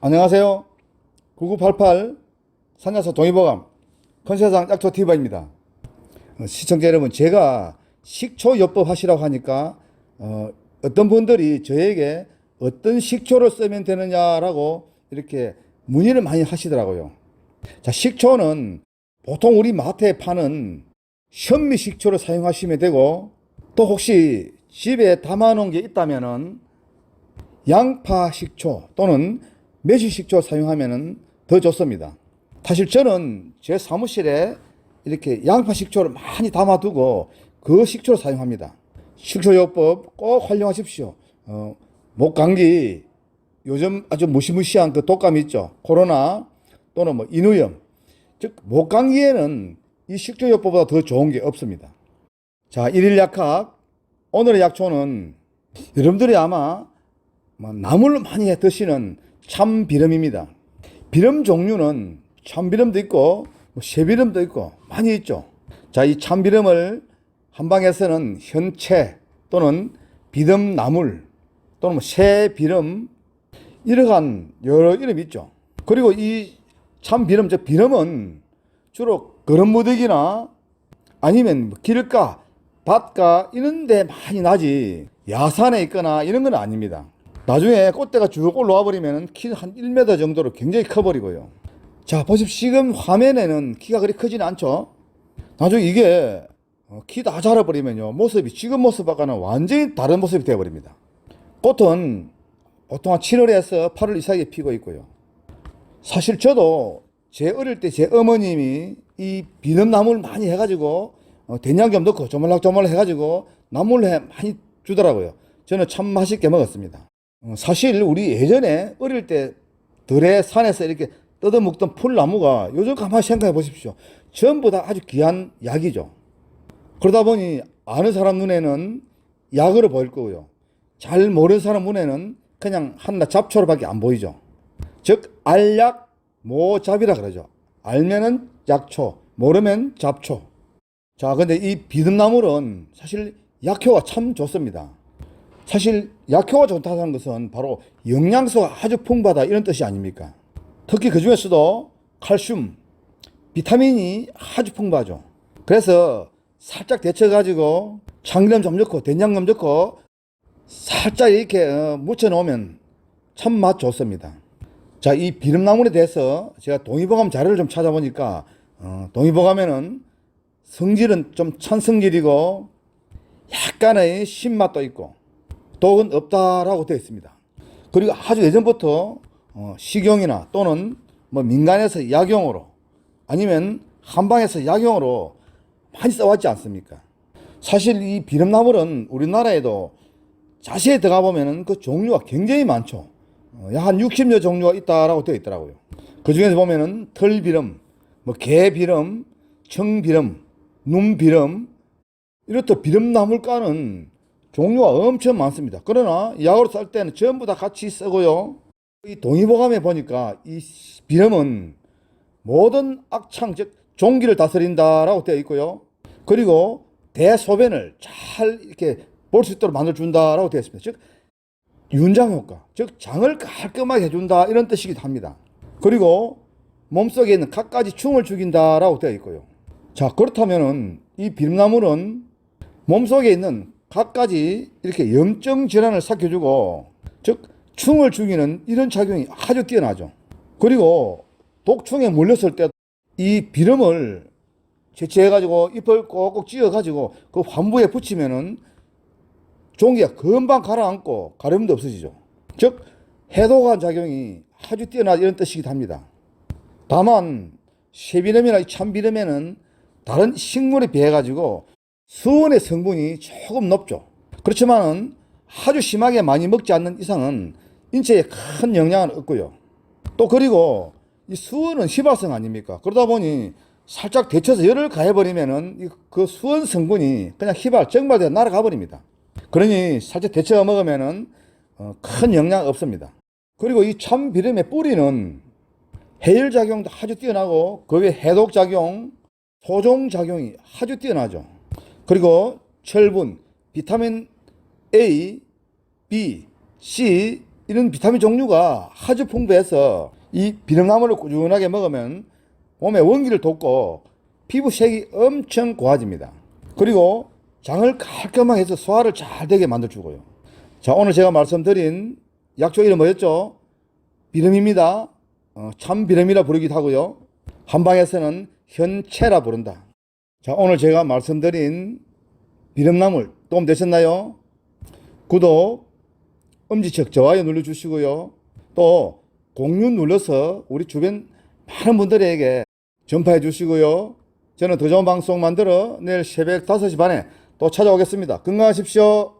안녕하세요. 9988 산야서 동의보감 컨세상 약초 티바입니다. 어, 시청자 여러분, 제가 식초요법 하시라고 하니까 어, 어떤 분들이 저에게 어떤 식초를 쓰면 되느냐라고 이렇게 문의를 많이 하시더라고요. 자, 식초는 보통 우리 마트에 파는 현미 식초를 사용하시면 되고 또 혹시 집에 담아놓은 게 있다면은 양파 식초 또는 매실 식초 사용하면 더 좋습니다. 사실 저는 제 사무실에 이렇게 양파 식초를 많이 담아두고 그 식초를 사용합니다. 식초요법 꼭 활용하십시오. 어, 목 감기 요즘 아주 무시무시한 그 독감 있죠. 코로나 또는 뭐 인후염. 즉, 목 감기에는 이 식초요법보다 더 좋은 게 없습니다. 자, 일일 약학. 오늘의 약초는 여러분들이 아마 뭐 나물로 많이 해 드시는 참비름입니다. 비름 종류는 참비름도 있고 뭐 새비름도 있고 많이 있죠. 자, 이 참비름을 한방에서는 현채 또는 비듬나물 또는 뭐 새비름 이러한 여러 이름이 있죠. 그리고 이 참비름, 저 비름은 주로 거름무더기나 아니면 뭐 길가, 밭가 이런 데 많이 나지 야산에 있거나 이런 건 아닙니다. 나중에 꽃대가 쭉 올라와 버리면 키한 1m 정도로 굉장히 커 버리고요. 자, 보십시오. 지금 화면에는 키가 그리 크지는 않죠? 나중에 이게 어, 키다 자라버리면요. 모습이 지금 모습하고는 완전히 다른 모습이 되어버립니다. 꽃은 보통 한 7월에서 8월 이 사이에 피고 있고요. 사실 저도 제 어릴 때 제 어머님이 이 비눗나무를 많이 해가지고 어, 된장좀 넣고 조물락조물락 해가지고 나물을 많이 주더라고요. 저는 참 맛있게 먹었습니다. 어, 사실 우리 예전에 어릴 때 들에 산에서 이렇게 뜯어먹던 풀나무가 요즘 가만히 생각해 보십시오. 전부 다 아주 귀한 약이죠. 그러다 보니 아는 사람 눈에는 약으로 보일 거고요. 잘 모르는 사람 눈에는 그냥 한낱 잡초로밖에 안 보이죠. 즉 알약 모잡이라 그러죠. 알면은 약초, 모르면 잡초. 자, 근데 이 비듬나물은 사실 약효가 참 좋습니다. 사실 약효가 좋다는 것은 바로 영양소가 아주 풍부하다 이런 뜻이 아닙니까? 특히 그 중에서도 칼슘, 비타민이 아주 풍부하죠. 그래서 살짝 데쳐가지고 참기름 좀 넣고 된장 좀 넣고 살짝 이렇게 어, 묻혀 놓으면 참 맛 좋습니다. 자, 이 비름나물에 대해서 제가 동의보감 자료를 좀 찾아보니까 어, 동의보감에는 성질은 좀 찬성질이고 약간의 신맛도 있고 독은 없다라고 되어 있습니다. 그리고 아주 예전부터 어, 식용이나 또는 뭐 민간에서 약용으로 아니면 한방에서 약용으로 많이 써왔지 않습니까? 사실 이 비름나물은 우리나라에도 자세히 들어가 보면은 그 종류가 굉장히 많죠. 어, 약한 60여 종류가 있다라고 되어 있더라고요. 그 중에서 보면은 털비름, 뭐 개비름, 청비름, 눈비름, 이렇듯 비름나물과는 종류가 엄청 많습니다. 그러나 약으로 쌀 때는 전부 다 같이 쓰고요. 이 동의보감에 보니까 이 비름은 모든 악창, 즉 종기를 다스린다라고 되어 있고요. 그리고 대소변을 잘 이렇게 볼 수 있도록 만들어 준다라고 되어 있습니다. 즉 윤장 효과, 즉 장을 깔끔하게 해준다 이런 뜻이기도 합니다. 그리고 몸속에 있는 갖가지 충을 죽인다라고 되어 있고요. 자 그렇다면은 이 비름나물은 몸속에 있는 갖가지 이렇게 염증 질환을 삭혀주고 즉 충을 죽이는 이런 작용이 아주 뛰어나죠. 그리고 독충에 물렸을 때 이 비름을 채취해가지고 잎을 꼭꼭 찧어가지고 그 환부에 붙이면은 종기가 금방 가라앉고 가려움도 없어지죠. 즉 해독한 작용이 아주 뛰어나다 이런 뜻이기도 합니다. 다만 쇠비름이나 참비름에는 다른 식물에 비해 가지고 수원의 성분이 조금 높죠. 그렇지만은 아주 심하게 많이 먹지 않는 이상은 인체에 큰 영향을 얻고요. 또 그리고 이 수원은 희발성 아닙니까? 그러다 보니 살짝 데쳐서 열을 가해버리면은 이그 수원 성분이 그냥 희발, 정발되어 날아가 버립니다. 그러니 살짝 데쳐 먹으면은 어, 큰 영향 없습니다. 그리고 이 참비름의 뿌리는 해열 작용도 아주 뛰어나고 그 외 해독 작용, 소종 작용이 아주 뛰어나죠. 그리고 철분, 비타민 A, B, C, 이런 비타민 종류가 아주 풍부해서 이 비름나무를 꾸준하게 먹으면 몸의 원기를 돋고 피부색이 엄청 고와집니다. 그리고 장을 깔끔하게 해서 소화를 잘 되게 만들어주고요. 자, 오늘 제가 말씀드린 약초 이름 뭐였죠? 비름입니다. 어, 참 비름이라 부르기도 하고요. 한방에서는 현채라 부른다. 자, 오늘 제가 말씀드린 비름나물 도움 되셨나요? 구독, 엄지척 좋아요 눌러주시고요. 또 공유 눌러서 우리 주변 많은 분들에게 전파해 주시고요. 저는 더 좋은 방송 만들어 내일 새벽 5시 반에 또 찾아오겠습니다. 건강하십시오.